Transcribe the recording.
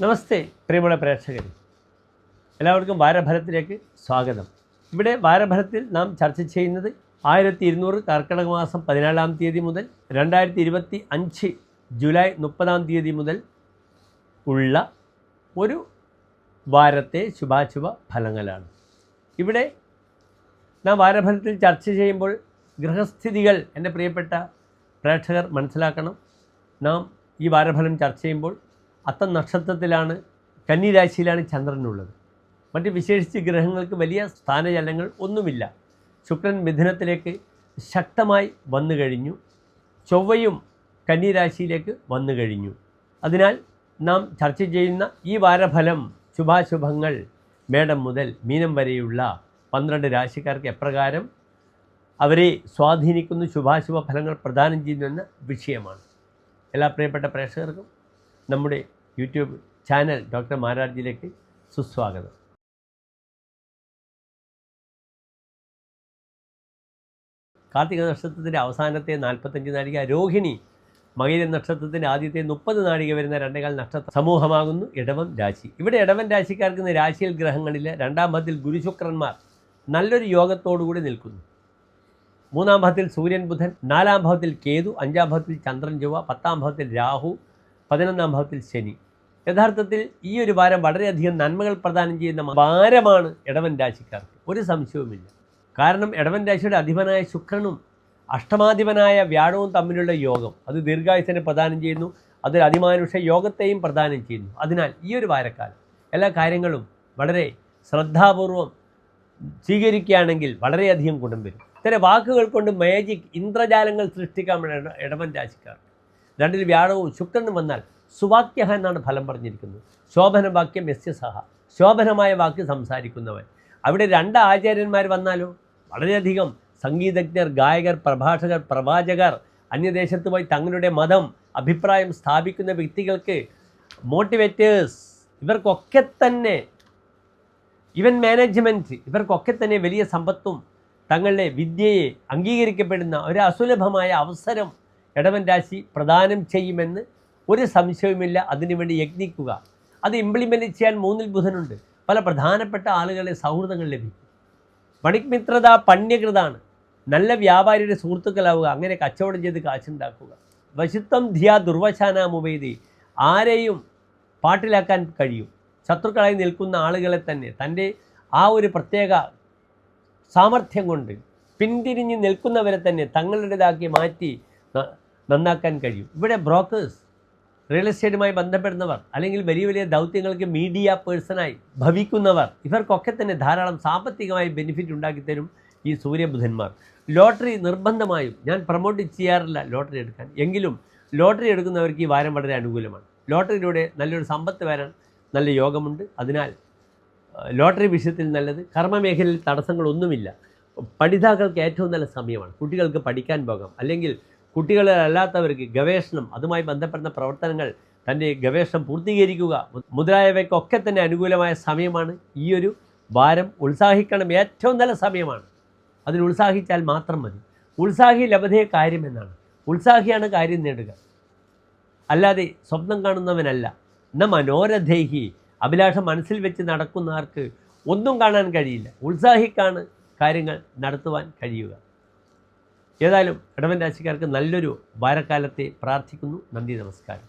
നമസ്തേ പ്രിയമുള്ള പ്രേക്ഷകർ എല്ലാവർക്കും വാരഭരത്തിലേക്ക് സ്വാഗതം. ഇവിടെ വാരഭരത്തിൽ നാം ചർച്ച ചെയ്യുന്നത് ആയിരത്തി ഇരുന്നൂറ് കർക്കിടക മാസം പതിനാലാം തീയതി മുതൽ രണ്ടായിരത്തി ഇരുപത്തി അഞ്ച് ജൂലൈ മുപ്പതാം തീയതി മുതൽ ഉള്ള ഒരു വാരത്തെ ശുഭാശുഭ ഫലങ്ങളാണ്. ഇവിടെ നാം വാരഭരത്തിൽ ചർച്ച ചെയ്യുമ്പോൾ ഗൃഹസ്ഥിതികൾ എന്റെ പ്രിയപ്പെട്ട പ്രേക്ഷകർ മനസ്സിലാക്കണം. നാം ഈ വാരഫലം ചർച്ച ചെയ്യുമ്പോൾ അത്തം നക്ഷത്രത്തിലാണ് കന്നിരാശിയിലാണ് ചന്ദ്രനുള്ളത്. മറ്റ് വിശേഷിച്ച് ഗ്രഹങ്ങൾക്ക് വലിയ സ്ഥാനചലനങ്ങൾ ഒന്നുമില്ല. ശുക്രൻ മിഥുനത്തിലേക്ക് ശക്തമായി വന്നു കഴിഞ്ഞു. ചൊവ്വയും കന്നിരാശിയിലേക്ക് വന്നു കഴിഞ്ഞു. അതിനാൽ നാം ചർച്ച ചെയ്യുന്ന ഈ വാരഫലം ശുഭാശുഭങ്ങൾ മേടം മുതൽ മീനം വരെയുള്ള പന്ത്രണ്ട് രാശിക്കാർക്ക് എപ്രകാരം അവരെ സ്വാധീനിക്കുന്ന ശുഭാശുഭ ഫലങ്ങൾ പ്രദാനം ചെയ്യുന്നുവെന്ന വിഷയമാണ്. എല്ലാ പ്രിയപ്പെട്ട പ്രേക്ഷകർക്കും നമ്മുടെ യൂട്യൂബ് ചാനൽ ഡോക്ടർ മാരാർജിയിലേക്ക് സുസ്വാഗതം. കാർത്തിക നക്ഷത്രത്തിന്റെ അവസാനത്തെ നാൽപ്പത്തഞ്ച് നാഴിക രോഹിണി മകര നക്ഷത്രത്തിന്റെ ആദ്യത്തെ മുപ്പത് നാഴിക വരുന്ന രണ്ടേകാൽ നക്ഷത്ര സമൂഹമാകുന്നു. ഇടവം രാശി. ഇവിടെ ഇടവൻ രാശിക്കാർക്ക് രാശിയിൽ ഗ്രഹങ്ങളിൽ രണ്ടാം ഭാവത്തിൽ ഗുരുശുക്രന്മാർ നല്ലൊരു യോഗത്തോടുകൂടി നിൽക്കുന്നു. മൂന്നാം ഭാവത്തിൽ സൂര്യൻ ബുധൻ നാലാം ഭാവത്തിൽ കേതു അഞ്ചാം ഭാവത്തിൽ ചന്ദ്രൻ ചൊവ്വ പത്താം ഭാവത്തിൽ രാഹു പതിനൊന്നാം ഭാവത്തിൽ ശനി. യഥാർത്ഥത്തിൽ ഈ ഒരു വാരം വളരെയധികം നന്മകൾ പ്രദാനം ചെയ്യുന്ന വാരമാണ് ഇടവൻ രാശിക്കാർക്ക്. ഒരു സംശയവുമില്ല. കാരണം ഇടവൻ രാശിയുടെ അധിപനായ ശുക്രനും അഷ്ടമാധിപനായ വ്യാഴവും തമ്മിലുള്ള യോഗം അത് ദീർഘായുസിനെ പ്രദാനം ചെയ്യുന്നു അതിൽ അതിമാനുഷ യോഗത്തെയും പ്രദാനം ചെയ്യുന്നു. അതിനാൽ ഈ ഒരു വാരക്കാലം എല്ലാ കാര്യങ്ങളും വളരെ ശ്രദ്ധാപൂർവം സ്വീകരിക്കുകയാണെങ്കിൽ വളരെയധികം ഗുണം വരും. ഇത്തരം വാക്കുകൾ കൊണ്ട് മാജിക് ഇന്ദ്രജാലങ്ങൾ സൃഷ്ടിക്കാൻ ഇടവൻ രാശിക്കാർ രണ്ടിൽ വ്യാഴവും ശുക്രനും വന്നാൽ സുവാക്യഹ എന്നാണ് ഫലം പറഞ്ഞിരിക്കുന്നത്. ശോഭന വാക്യം യസ്യ സഹ. ശോഭനമായ വാക്ക് സംസാരിക്കുന്നവൻ. അവിടെ രണ്ട് ആചാര്യന്മാർ വന്നാലോ? വളരെയധികം സംഗീതജ്ഞർ ഗായകർ പ്രഭാഷകർ പ്രവാചകർ അന്യദേശത്ത് പോയി തങ്ങളുടെ മതം അഭിപ്രായം സ്ഥാപിക്കുന്ന വ്യക്തികൾക്ക് മോട്ടിവേറ്റേഴ്സ്. ഇവർക്കൊക്കെ തന്നെ ഇവൻ മാനേജ്മെന്റ് ഇവർക്കൊക്കെ തന്നെ വലിയ സമ്പത്തും തങ്ങളുടെ വിദ്യയെ അംഗീകരിക്കപ്പെടുന്ന ഒരു അസുലഭമായ അവസരം ഇടവൻ രാശി പ്രദാനം ചെയ്യുമെന്ന് ഒരു സംശയവുമില്ല. അതിനുവേണ്ടി യജ്ഞിക്കുക. അത് ഇംപ്ലിമെന്റ് ചെയ്യാൻ മൂന്നിൽ ബുധനുണ്ട്. പല പ്രധാനപ്പെട്ട ആളുകളെ സൗഹൃദങ്ങൾ ലഭിക്കും. വണിക്മിത്രത പണ്യകൃതാണ്. നല്ല വ്യാപാരിയുടെ സുഹൃത്തുക്കളാവുക. അങ്ങനെ കച്ചവടം ചെയ്ത് കാശുണ്ടാക്കുക. വശുത്വം ധിയ ദുർവശാനാമുപേതി ആരെയും പാട്ടിലാക്കാൻ കഴിയും. ശത്രുക്കളായി നിൽക്കുന്ന ആളുകളെ തന്നെ. തന്റെ ആ ഒരു പ്രത്യേക സാമർഥ്യം കൊണ്ട് പിന്തിരിഞ്ഞ് നിൽക്കുന്നവരെ തന്നെ തങ്ങളുടേതാക്കി മാറ്റി നന്നാക്കാൻ കഴിയും. ഇവിടെ ബ്രോക്കേഴ്സ് റിയൽ എസ്റ്റേറ്റുമായി ബന്ധപ്പെടുന്നവർ അല്ലെങ്കിൽ വലിയ വലിയ ദൗത്യങ്ങൾക്ക് മീഡിയ പേഴ്സണായി ഭവിക്കുന്നവർ ഇവർക്കൊക്കെ തന്നെ ധാരാളം സാമ്പത്തികമായി ബെനിഫിറ്റ് ഉണ്ടാക്കിത്തരും ഈ സൂര്യബുധന്മാർ. ലോട്ടറി നിർബന്ധമായും ഞാൻ പ്രൊമോട്ട് ചെയ്യാറില്ല ലോട്ടറി എടുക്കാൻ. എങ്കിലും ലോട്ടറി എടുക്കുന്നവർക്ക് ഈ വാരം വളരെ അനുകൂലമാണ്. ലോട്ടറിയിലൂടെ നല്ലൊരു സമ്പത്ത് വരാൻ നല്ല യോഗമുണ്ട്. അതിനാൽ ലോട്ടറി വിഷയത്തിൽ നല്ലത്. കർമ്മമേഖലയിൽ തടസ്സങ്ങളൊന്നുമില്ല. പഠിതാക്കൾക്ക് ഏറ്റവും നല്ല സമയമാണ്. കുട്ടികൾക്ക് പഠിക്കാൻ പോകാം. അല്ലെങ്കിൽ കുട്ടികളല്ലാത്തവർക്ക് ഗവേഷണം അതുമായി ബന്ധപ്പെടുന്ന പ്രവർത്തനങ്ങൾ തന്റെ ഗവേഷണം പൂർത്തീകരിക്കുക മുതലായവയ്ക്കൊക്കെ തന്നെ അനുകൂലമായ സമയമാണ്. ഈ ഒരു വാരം ഉത്സാഹിക്കണം ഏറ്റവും നല്ല സമയമാണ്. അതിൽ ഉത്സാഹിച്ചാൽ മാത്രം മതി. ഉത്സാഹി ലഭതയെ കാര്യമെന്നാണ് ഉത്സാഹിയാണ് കാര്യം നേടുക. അല്ലാതെ സ്വപ്നം കാണുന്നവനല്ല. ന മനോരഥേഹി. അഭിലാഷം മനസ്സിൽ വെച്ച് നടക്കുന്നവർക്ക് ഒന്നും കാണാൻ കഴിയില്ല. ഉത്സാഹിക്കാണ് കാര്യങ്ങൾ നടത്തുവാൻ കഴിയുക. ഏതായാലും ഇടവൻ രാശിക്കാർക്ക് നല്ലൊരു വാരക്കാലത്തെ പ്രാർത്ഥിക്കുന്നു. നന്ദി നമസ്കാരം.